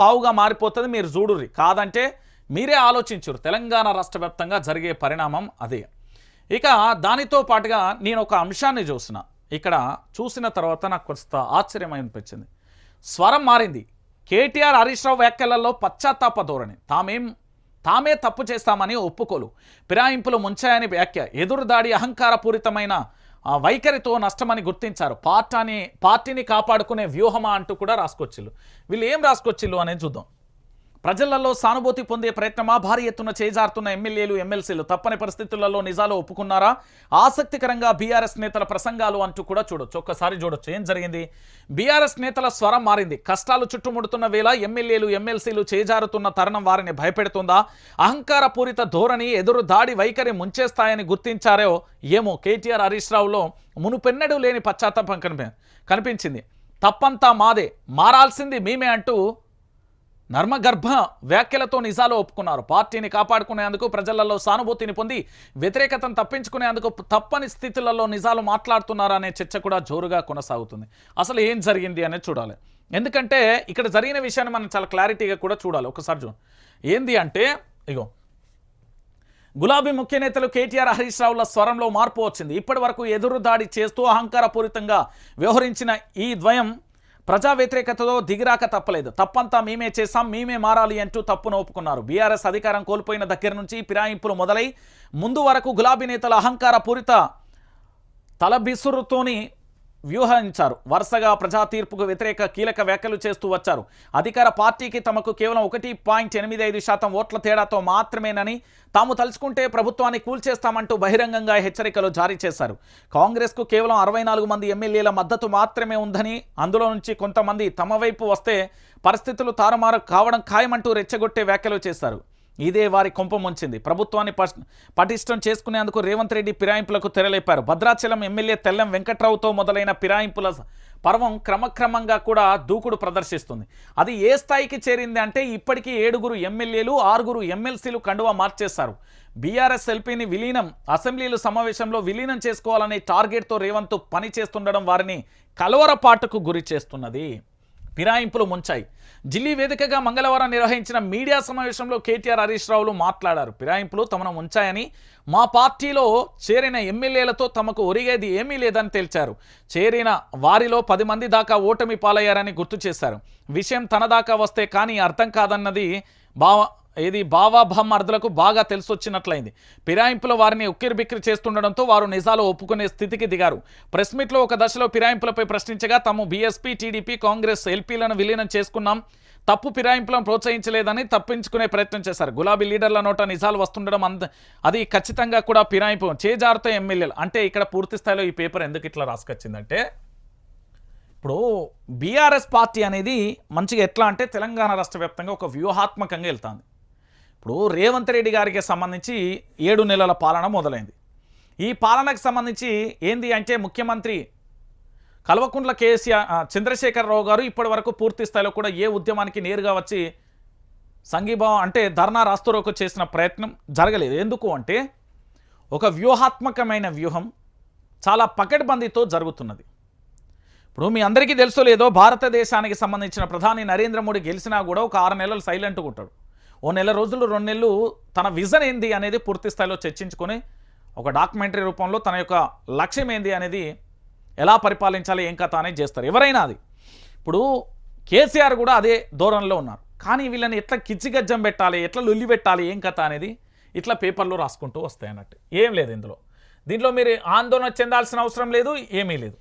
పావుగా మారిపోతుంది. మీరు చూడుర్రి. కాదంటే మీరే ఆలోచించరు తెలంగాణ రాష్ట్ర జరిగే పరిణామం అదే. ఇక దానితో పాటుగా నేను ఒక అంశాన్ని చూసిన. ఇక్కడ చూసిన తర్వాత నాకు కొంత ఆశ్చర్యం అనిపించింది. స్వరం మారింది. కేటీఆర్ హరీష్ రావు వ్యాఖ్యలలో పశ్చాత్తాప ధోరణి. తామేం తామే తప్పు చేస్తామని ఒప్పుకోలు. ఫిరాయింపులు ముంచాయని వ్యాఖ్య. ఎదురుదాడి అహంకారపూరితమైన వైఖరితో నష్టమని గుర్తించారు. పార్టీని పార్టీని కాపాడుకునే వ్యూహమా అంటూ కూడా రాసుకొచ్చిల్లు వీళ్ళు ఏం రాసుకొచ్చిల్లు అనేది చూద్దాం. ప్రజలలో సానుభూతి పొందే ప్రయత్నమా భారీ ఎత్తున చేజారుతున్న ఎమ్మెల్యేలు ఎమ్మెల్సీలు తప్పని పరిస్థితులలో నిజాలు ఒప్పుకున్నారా? ఆసక్తికరంగా బీఆర్ఎస్ నేతల ప్రసంగాలు అంటూ కూడా చూడొచ్చు. ఒక్కసారి చూడొచ్చు. ఏం జరిగింది? బీఆర్ఎస్ నేతల స్వరం మారింది. కష్టాలు చుట్టుముడుతున్న వేళ ఎమ్మెల్యేలు ఎమ్మెల్సీలు చేజారుతున్న తరుణం వారిని భయపెడుతుందా? అహంకారపూరిత ధోరణి ఎదురు దాడి వైఖరి ముంచేస్తాయని గుర్తించారో ఏమో కేటీఆర్ హరీష్ రావులో మునుపెన్నడూ లేని పశ్చాత్తాపం కనిపి కనిపించింది. తప్పంతా మాదే. మారాల్సింది మేమే అంటూ నర్మగర్భ వ్యాఖ్యలతో నిజాలు ఒప్పుకున్నారు. పార్టీని కాపాడుకునేందుకు ప్రజలలో సానుభూతిని పొంది వ్యతిరేకతను తప్పించుకునేందుకు తప్పని స్థితులలో నిజాలు మాట్లాడుతున్నారనే చర్చ కూడా జోరుగా కొనసాగుతుంది. అసలు ఏం జరిగింది అనేది చూడాలి. ఎందుకంటే ఇక్కడ జరిగిన విషయాన్ని మనం చాలా క్లారిటీగా కూడా చూడాలి. ఒకసారి చూ ఏంది అంటే ఇగో గులాబీ ముఖ్య నేతలు కేటీఆర్ హరీష్ రావుల స్వరంలో మార్పు వచ్చింది. ఇప్పటి వరకు ఎదురు దాడి చేస్తూ అహంకారపూరితంగా వ్యవహరించిన ఈ ద్వయం ప్రజా వ్యతిరేకతతో దిగిరాక తప్పలేదు. తప్పంతా మేమే చేశాం మేమే మారాలి అంటూ తప్పును ఒప్పుకున్నారు. బీఆర్ఎస్ అధికారం కోల్పోయిన దగ్గర నుంచి పిరాయింపులు మొదలై ముందు వరకు గులాబీ నేతల అహంకారపూరిత తలబిసురుతోని వ్యూహించారు వరుసగా ప్రజా తీర్పుకు వ్యతిరేక కీలక వ్యాఖ్యలు చేస్తూ వచ్చారు. అధికార పార్టీకి తమకు కేవలం ఒకటి పాయింట్ ఎనిమిది ఐదు శాతం ఓట్ల తేడాతో మాత్రమేనని తాము తలుచుకుంటే ప్రభుత్వాన్ని కూల్చేస్తామంటూ బహిరంగంగా హెచ్చరికలు జారీ చేశారు. కాంగ్రెస్కు కేవలం అరవై నాలుగు మంది ఎమ్మెల్యేల మద్దతు మాత్రమే ఉందని అందులో నుంచి కొంతమంది తమ వైపు వస్తే పరిస్థితులు తారుమారు కావడం ఖాయమంటూ రెచ్చగొట్టే వ్యాఖ్యలు చేశారు. ఇదే వారి కొంప ముంచింది. ప్రభుత్వాన్ని పటిష్టం చేసుకునేందుకు రేవంత్ రెడ్డి ఫిరాయింపులకు తెరలేపారు. భద్రాచలం ఎమ్మెల్యే తెల్లం వెంకట్రావుతో మొదలైన ఫిరాయింపుల పర్వం క్రమక్రమంగా కూడా దూకుడు ప్రదర్శిస్తుంది. అది ఏ స్థాయికి చేరింది అంటే ఇప్పటికీ ఏడుగురు ఎమ్మెల్యేలు ఆరుగురు ఎమ్మెల్సీలు కండువా మార్చేశారు. బీఆర్ఎస్ ఎల్పీని విలీనం అసెంబ్లీలు సమావేశంలో విలీనం చేసుకోవాలనే టార్గెట్తో రేవంత్ పని చేస్తుండడం వారిని కలవరపాటుకు గురి చేస్తున్నది. ఫిరాయింపులు ముంచాయి. ఢిల్లీ వేదికగా మంగళవారం నిర్వహించిన మీడియా సమావేశంలో కేటీఆర్ హరీష్ రావులు మాట్లాడారు. ఫిరాయింపులు తమను ఉంచాయని మా పార్టీలో చేరిన ఎమ్మెల్యేలతో తమకు ఒరిగేది ఏమీ లేదని తేల్చారు. చేరిన వారిలో పది మంది దాకా ఓటమి పాలయ్యారని గుర్తు చేశారు. విషయం తన దాకా వస్తే కానీ అర్థం కాదన్నది భావ ఇది బావాభామర్దులకు బాగా తెలిసొచ్చినట్లయింది. ఫిరాయింపుల వారిని ఉక్కిరి బిక్కిరి చేస్తుండడంతో వారు నిజాలు ఒప్పుకునే స్థితికి దిగారు. ప్రెస్ మీట్లో ఒక దశలో ఫిరాయింపులపై ప్రశ్నించగా తాము బీఎస్పీ టీడీపీ కాంగ్రెస్ ఎల్పీలను విలీనం చేసుకున్నాం. తప్పు ఫిరాయింపులను ప్రోత్సహించలేదని తప్పించుకునే ప్రయత్నం చేశారు. గులాబీ లీడర్ల నోట నిజాలు వస్తుండడం అంద అది ఖచ్చితంగా కూడా ఫిరాయింపు. చేజారుతో ఎమ్మెల్యేలు. అంటే ఇక్కడ పూర్తి స్థాయిలో ఈ పేపర్ ఎందుకు ఇట్లా రాసుకొచ్చిందంటే ఇప్పుడు బీఆర్ఎస్ పార్టీ అనేది మంచిగా ఎట్లా అంటే తెలంగాణ రాష్ట్ర వ్యాప్తంగా ఒక వ్యూహాత్మకంగా వెళ్తుంది. ఇప్పుడు రేవంత్ రెడ్డి గారికి సంబంధించి ఏడు నెలల పాలన మొదలైంది. ఈ పాలనకు సంబంధించి ఏంది అంటే ముఖ్యమంత్రి కల్వకుంట్ల కేసీఆర్ చంద్రశేఖరరావు గారు ఇప్పటి వరకు పూర్తి స్థాయిలో కూడా ఏ ఉద్యమానికి నేరుగా వచ్చి సంఘీభావం అంటే ధర్నా రాస్తురోకు చేసిన ప్రయత్నం జరగలేదు. ఎందుకు అంటే ఒక వ్యూహాత్మకమైన వ్యూహం చాలా పకడ్బందీతో జరుగుతున్నది. ఇప్పుడు మీ అందరికీ తెలుసో లేదో భారతదేశానికి సంబంధించిన ప్రధాని నరేంద్ర మోడీ గెలిచినా కూడా ఒక ఆరు నెలలు సైలెంట్గా ఉంటాడు. ఓ నెల రోజులు రెండు నెలలు తన విజన్ ఏంది అనేది పూర్తి స్థాయిలో చర్చించుకొని ఒక డాక్యుమెంటరీ రూపంలో తన యొక్క లక్ష్యం ఏంది అనేది ఎలా పరిపాలించాలి ఏం కథ అనేది చేస్తారు. ఎవరైనా అది. ఇప్పుడు కేసీఆర్ కూడా అదే ధోరణిలో ఉన్నారు. కానీ వీళ్ళని ఎట్లా కిచ్చిగజ్జం పెట్టాలి ఎట్లా లొల్లి పెట్టాలి ఏం కథ అనేది ఇట్లా పేపర్లో రాసుకుంటూ వస్తాయి అన్నట్టు. ఏం లేదు ఇందులో. దీంట్లో మీరు ఆందోళన చెందాల్సిన అవసరం లేదు ఏమీ లేదు.